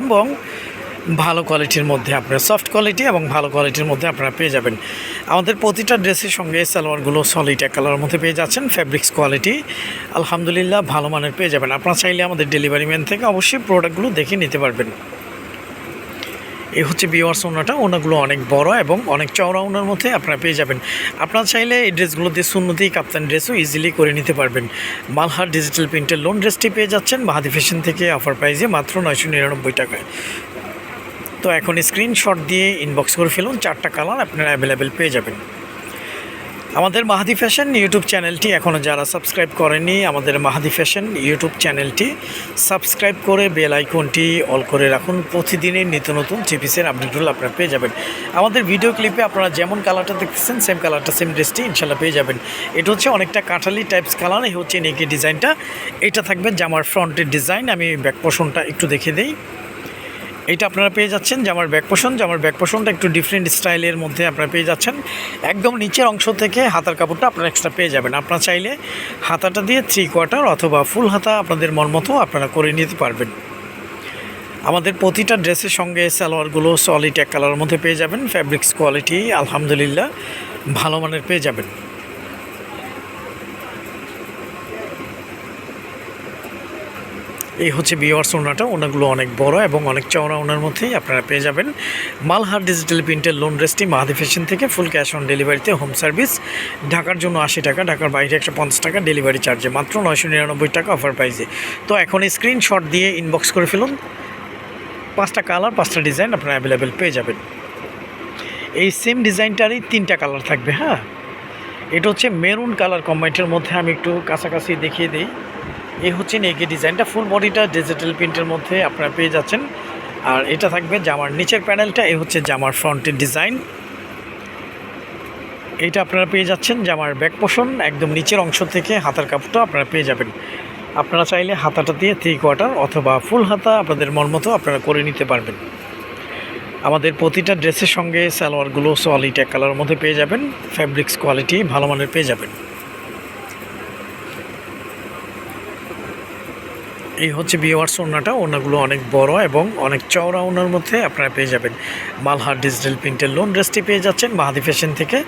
এবং ভালো কোয়ালিটির মধ্যে আপনার সফট কোয়ালিটি এবং ভালো কোয়ালিটির মধ্যে আপনারা পেয়ে যাবেন। আমাদের প্রতিটা ড্রেসের সঙ্গে সালোয়ারগুলো সলিড এক কালারের মধ্যে পেয়ে যাচ্ছেন ফ্যাব্রিক্স কোয়ালিটি আলহামদুলিল্লাহ ভালো মানের পেয়ে যাবেন। আপনারা চাইলে আমাদের ডেলিভারি ম্যান থেকে অবশ্যই প্রোডাক্টগুলো দেখে নিতে পারবেন। এই হচ্ছে বিওয়ার্স ওনাটা ওনাগুলো অনেক বড় এবং অনেক চওড়া ওনার মধ্যে আপনারা পেয়ে যাবেন। আপনার চাইলে এই ড্রেসগুলো দিয়ে সুন্নতি কাপ্তান ড্রেসও ইজিলি করে নিতে পারবেন। মালহার ডিজিটাল প্রিন্টের লোন ড্রেসটি পেয়ে যাচ্ছেন মাহাদি ফ্যাশন থেকে অফার প্রাইজে মাত্র নয়শো নিরানব্বই টাকায়। তো এখন স্ক্রিনশট দিয়ে ইনবক্স করে ফেলুন, চারটা কালার আপনারা অ্যাভেলেবেল পেয়ে যাবেন। আমাদের মাহাদি ফ্যাশন ইউটিউব চ্যানেলটি এখনও যারা সাবস্ক্রাইব করেনি আমাদের মাহাদি ফ্যাশন ইউটিউব চ্যানেলটি সাবস্ক্রাইব করে বেল আইকনটি অল করে রাখুন। প্রতিদিনের নিত্য নতুন চিপিসের আপডেটগুলো আপনারা পেয়ে যাবেন। আমাদের ভিডিও ক্লিপে আপনারা যেমন কালারটা দেখতেছেন, সেম কালারটা, সেম ড্রেসটি ইনশাল্লাহ পেয়ে যাবেন। এটা হচ্ছে অনেকটা কাঁঠালি টাইপস কালার এই হচ্ছে নেকি ডিজাইনটা এটা থাকবে জামার ফ্রন্টের ডিজাইন আমি ব্যাক পোষণটা একটু দেখে দিই। এটা আপনারা পেয়ে যাচ্ছেন জামার ব্যাক পোষণ জামার ব্যাক পোষণটা একটু ডিফারেন্ট স্টাইলের মধ্যে আপনারা পেয়ে যাচ্ছেন। একদম নিচের অংশ থেকে হাতার কাপড়টা আপনারা এক্সট্রা পেয়ে যাবেন। আপনারা চাইলে হাতাটা দিয়ে থ্রি কোয়ার্টার অথবা ফুল হাতা আপনাদের মন মতো আপনারা করে নিতে পারবেন। আমাদের প্রতিটা ড্রেসের সঙ্গে সালোয়ারগুলো সলিড এক কালারের মধ্যে পেয়ে যাবেন। ফ্যাব্রিক্স কোয়ালিটি আলহামদুলিল্লাহ, ভালো মানের পেয়ে যাবেন। এই হচ্ছে বিওয়ার্স ওনাটা ওনাগুলো অনেক বড় এবং অনেক চওড়া ওনার মধ্যেই আপনারা পেয়ে যাবেন। মালহার ডিজিটাল প্রিন্টের লোন ড্রেসটি মাহাদি ফ্যাশন থেকে ফুল ক্যাশ অন ডেলিভারিতে হোম সার্ভিস ঢাকার জন্য আশি টাকা, ঢাকার বাইরে একশো পঞ্চাশ টাকা ডেলিভারি চার্জে মাত্র নয়শো নিরানব্বই টাকা অফার প্রাইসে তো এখন স্ক্রিনশট দিয়ে ইনবক্স করে ফেলুন। পাঁচটা কালার পাঁচটা ডিজাইন আপনারা অ্যাভেলেবেল পেয়ে যাবেন। এই সেম ডিজাইনটারই তিনটা কালার থাকবে হ্যাঁ? এটা হচ্ছে মেরুন কালার কম্বাইন্টের মধ্যে আমি একটু কাছাকাছি দেখিয়ে দিই। এই হচ্ছে নেকি ডিজাইনটা ফুল বডিটা ডিজিটাল প্রিন্টের মধ্যে আপনারা পেয়ে যাচ্ছেন। আর এটা থাকবে জামার নিচের প্যানেলটা এই হচ্ছে জামার ফ্রন্টের ডিজাইন এইটা আপনারা পেয়ে যাচ্ছেন জামার ব্যাক পোষণ একদম নিচের অংশ থেকে হাতার কাপড়টা আপনারা পেয়ে যাবেন। আপনারা চাইলে হাতাটা দিয়ে থ্রি কোয়ার্টার অথবা ফুল হাতা আপনাদের মন মতো আপনারা করে নিতে পারবেন। আমাদের প্রতিটা ড্রেসের সঙ্গে সালোয়ারগুলো সলিড এক কালারের মধ্যে পেয়ে যাবেন ফ্যাব্রিক্স কোয়ালিটি ভালো মানের পেয়ে যাবেন। এই হচ্ছে বিওয়ার্স ওনাটা ওনাগুলো অনেক বড় এবং অনেক চওড়া ওনার মধ্যে আপনারা পেয়ে যাবেন। মালহার ডিজিটাল প্রিন্টের লোন ড্রেসটি পেয়ে যাচ্ছেন মাহাদি ফ্যাশন থেকে।